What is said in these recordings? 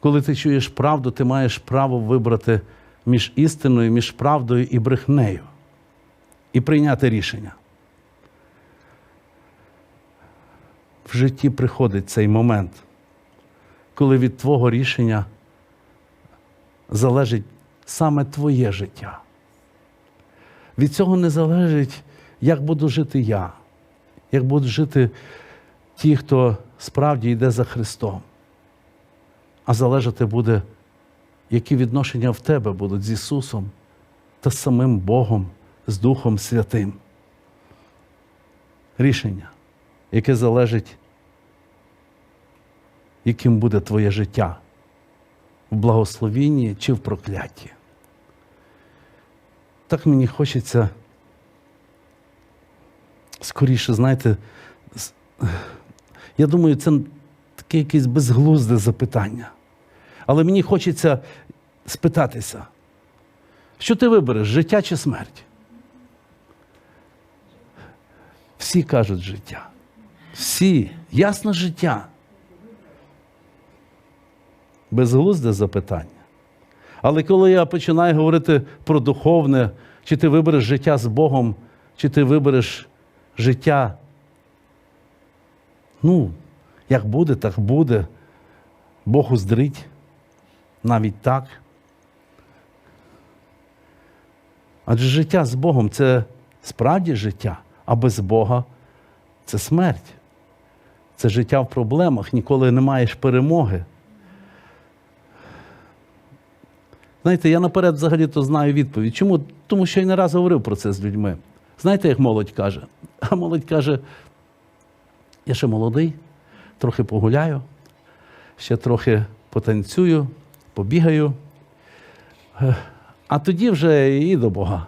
Коли ти чуєш правду, ти маєш право вибрати між істиною, між правдою і брехнею і прийняти рішення. В житті приходить цей момент, коли від твого рішення залежить саме твоє життя. Від цього не залежить, як буду жити я, як будуть жити ті, хто справді йде за Христом. А залежати буде, які відношення в тебе будуть з Ісусом та з самим Богом, з Духом Святим. Рішення, яке залежить, яким буде твоє життя в благословінні чи в проклятті. Так мені хочеться скоріше, знаєте, я думаю, це таке якесь безглузде запитання. Але мені хочеться спитатися, що ти вибереш, життя чи смерть? Всі кажуть життя. Всі. Ясно життя. Безглузде запитання. Але коли я починаю говорити про духовне, чи ти вибереш життя з Богом, чи ти вибереш життя, ну, як буде, так буде. Бог уздрить навіть так. Адже життя з Богом це справді життя, а без Бога це смерть. Це життя в проблемах, ніколи не маєш перемоги. Знаєте, я наперед взагалі-то знаю відповідь. Чому? Тому що я не раз говорив про це з людьми. Знаєте, як молодь каже? А молодь каже: я ще молодий, трохи погуляю, ще трохи потанцюю, побігаю, а тоді вже і до Бога.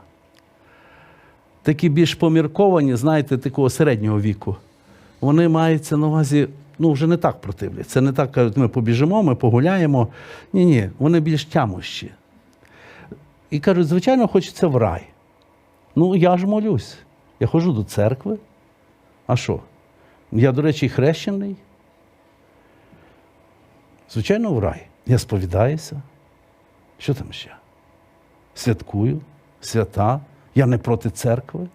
Такі більш помірковані, знаєте, такого середнього віку. Вони маються на увазі, ну, вже не так противлять. Це не так кажуть, ми побіжимо, ми погуляємо. Ні, ні, вони більш тямущі. І кажуть, звичайно, хочеться в рай. Ну, я ж молюсь. Я ходжу до церкви. А що? Я, до речі, хрещений. Звичайно, в рай. Я сповідаюся. Що там ще? Святкую, свята. Я не проти церкви,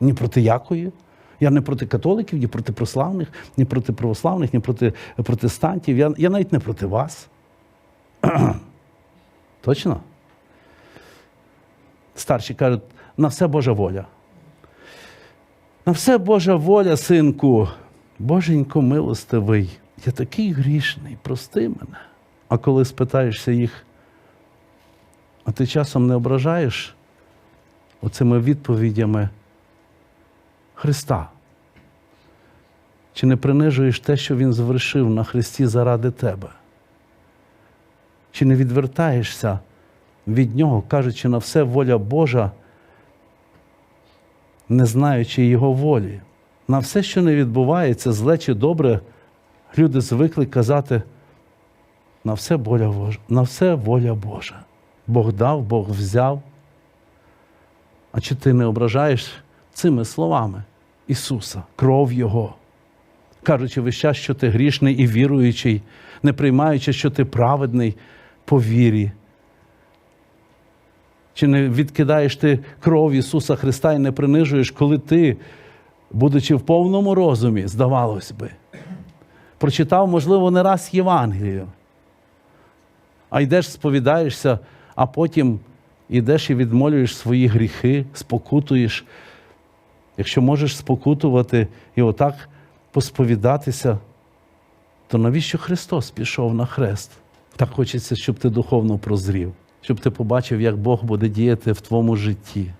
ні проти якої. Я не проти католиків, ні проти прославних, ні проти православних, ні проти протестантів. Я, я навіть не проти вас. Точно? Старші кажуть, на все Божа воля. На все Божа воля, синку. Боженько милостивий, я такий грішний, прости мене. А коли спитаєшся їх, а ти часом не ображаєш оцими відповідями Христа? Чи не принижуєш те, що Він звершив на Христі заради тебе? Чи не відвертаєшся від Нього, кажучи на все воля Божа, не знаючи Його волі? На все, що не відбувається, зле чи добре, люди звикли казати на все воля Божа, на все воля Божа. Бог дав, Бог взяв. А чи ти не ображаєш цими словами Ісуса, кров Його? Кажучи весь час, що ти грішний і віруючий, не приймаючи, що ти праведний по вірі. Чи не відкидаєш ти кров Ісуса Христа і не принижуєш, коли ти, будучи в повному розумі, здавалось би, прочитав, можливо, не раз Євангелію, а йдеш, сповідаєшся, а потім йдеш і відмолюєш свої гріхи, спокутуєш. Якщо можеш спокутувати і отак посповідатися, то навіщо Христос пішов на хрест? Так хочеться, щоб ти духовно прозрів, щоб ти побачив, як Бог буде діяти в твоєму житті.